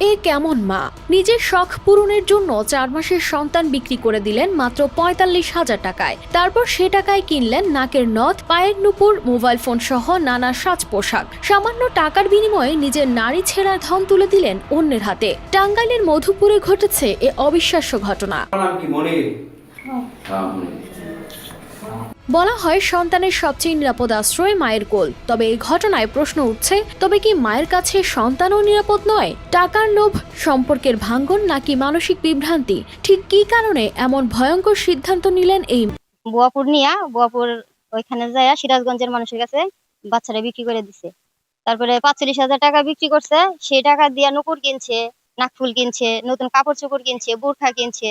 এ কেমন মা? নিজের শখ পূরণের জন্য চার মাসের সন্তান বিক্রি করে দিলেন মাত্র পঁয়তাল্লিশ হাজার টাকায়। তারপর সে টাকায় কিনলেন নাকের নথ পায়ের নুপুর মোবাইল ফোন সহ নানা সাজ পোশাক সামান্য টাকার বিনিময়ে নিজের নারী ছেঁড়ার ধন তুলে দিলেন অন্যের হাতে। টাঙ্গাইলের মধুপুরে ঘটেছে এ অবিশ্বাস্য ঘটনা। বলা হয় সন্তানের সবচেয়ে নিরাপদ আশ্রয় মায়ের কোল। তবে এই ঘটনায় প্রশ্ন উঠছে, তবে কি মায়ের কাছে সন্তানও নিরাপদ নয়? টাকার লোভ, সম্পর্কের ভাঙ্গন নাকি মানসিক বিভ্রান্তি? ঠিক কী কারণে এমন ভয়ঙ্কর সিদ্ধান্ত নিলেন এই বুয়াপুর নিয়া, বুয়াপুর ওইখানে যায় সিরাজগঞ্জের মানুষের কাছে বাচ্চারা বিক্রি করে দিছে। তারপরে পাঁচচল্লিশ হাজার টাকা বিক্রি করছে, সেই টাকা দিয়া নুপুর কিনছে নাকফুল কিনছে, নতুন কাপড় চোপড় কিনছে, বোরখা কিনছে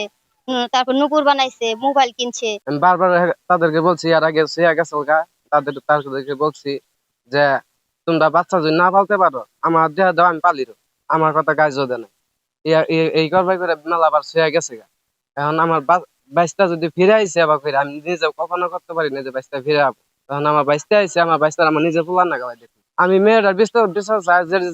তারপর নুপুর বানাইছে, মোবাইল কিনছে। বারবার তাদেরকে বলছি আর আগে সে গেছে তাদের তাদেরকে বলছি যে, তোমরা বাচ্চা যদি না পালতে পারো, আমার দেহ দাও, আমি পালির আমার কথা গায়ে জোদে না এই- করবাই করে মেলা আবার শুয়ে গেছে গা। এখন আমার বাইশটা যদি ফিরে আইসে আবার ফিরে আমি নিজে কখনো করতে পারি না যে বাইশটা ফিরে আবো। তখন আমার বাইশটা আইসে আমার বাইশটা আমার নিজে পোলার না গাওয়াই দেখি আমি মেয়েটার বিশ্বাস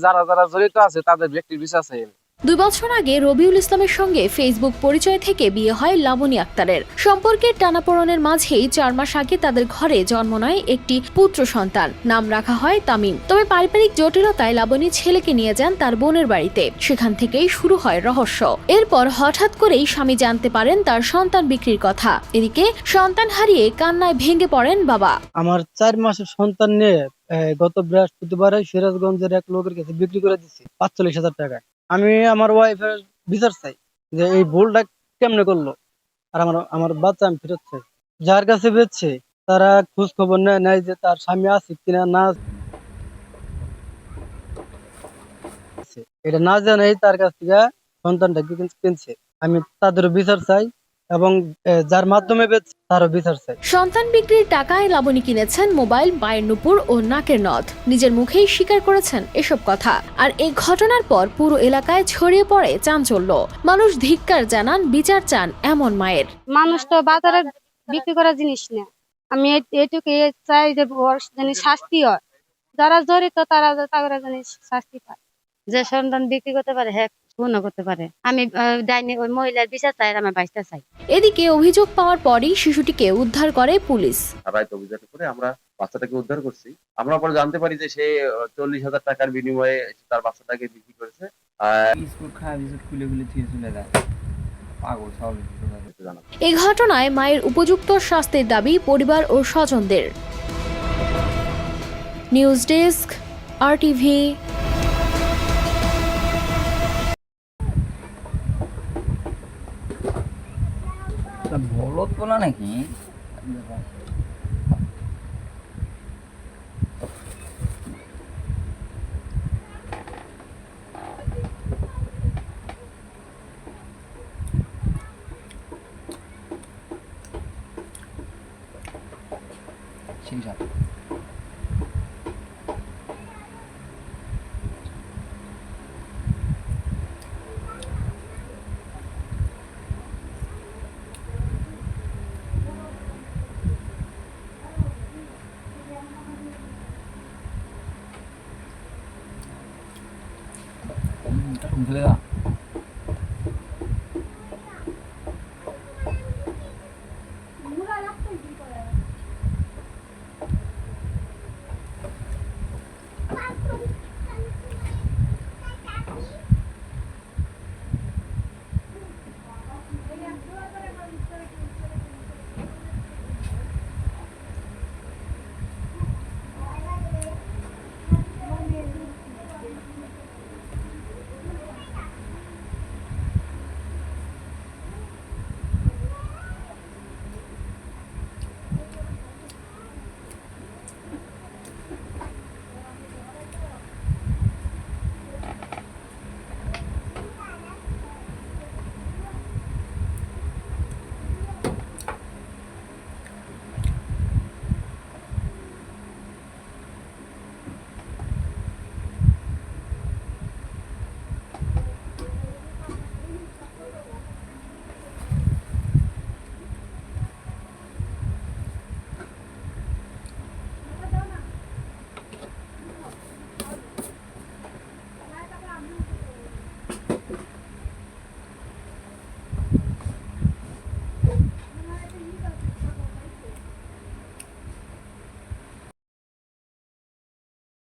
যারা যারা জড়িত আছে, তাদের ব্যক্তির বিশ্বাস আমি। দুই বছর আগে রবিউল ইসলামের সঙ্গে ফেসবুক পরিচয় থেকে বিয়ে হয় লাবণী আক্তারের। সম্পর্কের টানাপোড়েনের মাঝেই চার মাস আগে তাদের ঘরে জন্ম নেয় একটি পুত্র সন্তান। নাম রাখা হয় তামিম। তবে পারিবারিক জটিলতায় লাবণী ছেলেকে নিয়ে যান তার বোনের বাড়িতে। সেখান থেকেই শুরু হয় রহস্য। এরপর হঠাৎ করেই স্বামী জানতে পারেন তার সন্তান বিক্রির কথা। এদিকে সন্তান হারিয়ে কান্নায় ভেঙে পড়েন বাবা। আমার চার মাসের সন্তান নিয়ে গত বৃহস্পতিবারে সিরাজগঞ্জের এক লোকের কাছে বিক্রি করে দিছি, পাঁচচল্লিশ হাজার টাকায় আমি আমার ওয়াইফের বিচার চাই যে এই ভুলটা কেমনে করল। আর আমার আমার বাচ্চা আমি ফেরত চাই। যার কাছে বেচছে তারা খোঁজ খবর নেয় নেয় যে তার স্বামী আছে কিনা, না এটা না জানাই তার কাছ থেকে সন্তানটা কিন- কিনছে। আমি তাদের বিচার চাই। এবং যার মাধ্যমে তারও বিচার চাই। সন্তান বিক্রির টাকায় লাবণী কিনেছেন মোবাইল পায়ের নুপুর ও নাকের নথ। নিজের মুখেই স্বীকার করেছেন এসব কথা। আর এই ঘটনার পর পুরো এলাকায় ছড়িয়ে পড়ে চাঞ্চল্য। মানুষ ধিক্কার জানান বিচার চান এমন মায়ের। মানুষ তো বাজারে বিক্রি করা জিনিস না আমি এটুকু চাই যে জানি শাস্তি হয়। যারা জড়িত তারা তারা জানি শাস্তি পায়। যে সন্তান বিক্রি করতে পারে হ্যাঁ। পূর্ণ করতে পারে। আমি ডাইনি ওই মহিলার বিচার চাই আমার বাইশটা চাই। এদিকে অভিযোগ পাওয়ার পরই শিশুটিকে উদ্ধার করে পুলিশ। রায় অভিযান করে আমরা বাচ্চাটাকে উদ্ধার করছি। আমরা পরে জানতে পারি যে সে চল্লিশ হাজার টাকার বিনিময়ে তার বাচ্চাটাকে বিক্রি করেছে। খুলে খুলে থুয়ে চলে যায়। এটা জানা। এ ঘটনায় মায়ের উপযুক্ত শাস্তির দাবি পরিবার ও স্বজনদের। নিউজ ডেস্ক আর টিভি বলত বলা নাকি সেই সাথে হুম, এটা খুলে দাও